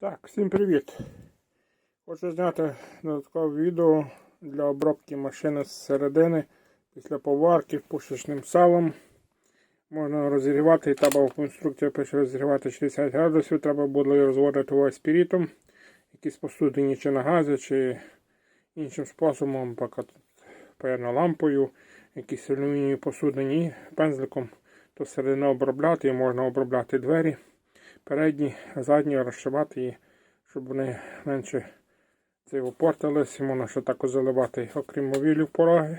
Так, всім привіт! Хочу зняти додаткове відео для обробки машини з середини після поварки пушечним салом. Можна розігрівати, треба в інструкції пише розігрівати 60 градусів, треба буде розводити його спірітом, якісь посудині чи на газі, чи іншим способом, певно лампою, якісь алюмінієві посудині, пензликом, то середину обробляти і можна обробляти двері передні, задні розшивати її, щоб вони менше це опортились. Можна ще також заливати, окрім мовілів пороги,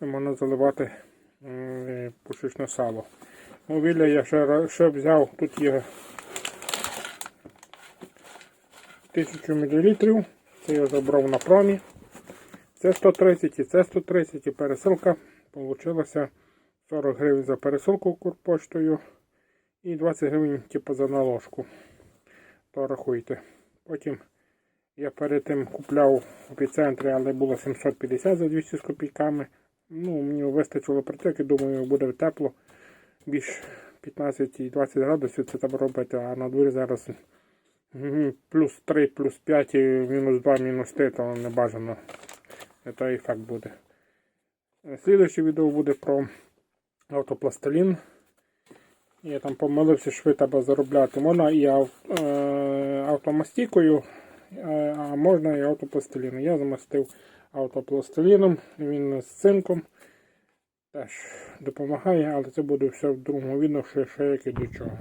можна заливати пушечне сало. Мовілля я ще, ще взяв, тут є 1000 мл, це я забрав на промі. Це 130 і це 130 і пересилка. Получилося 40 гривень за пересилку курпоштою. І 20 гривень типу, за наложку. То рахуйте. Потім я перед тим купляв в епіцентрі, але було 750 за 200 з копійками. Ну, мені вистачило притики, думаю, буде тепло. Більш 15 і 20 градусів це треба робити, а на дворі зараз плюс 3, плюс 5, мінус 2, мінус 3, то не бажано. Не той ефект буде. Слідуюче відео буде про автопластилін. Я там помилився, шви треба заробляти. Можна і е, автомастікою, е, а можна і автопластиліном. Я замастив автопластиліном, він з цинком. Теж допомагає, але це буде все в другому відео, що ще як і до чого.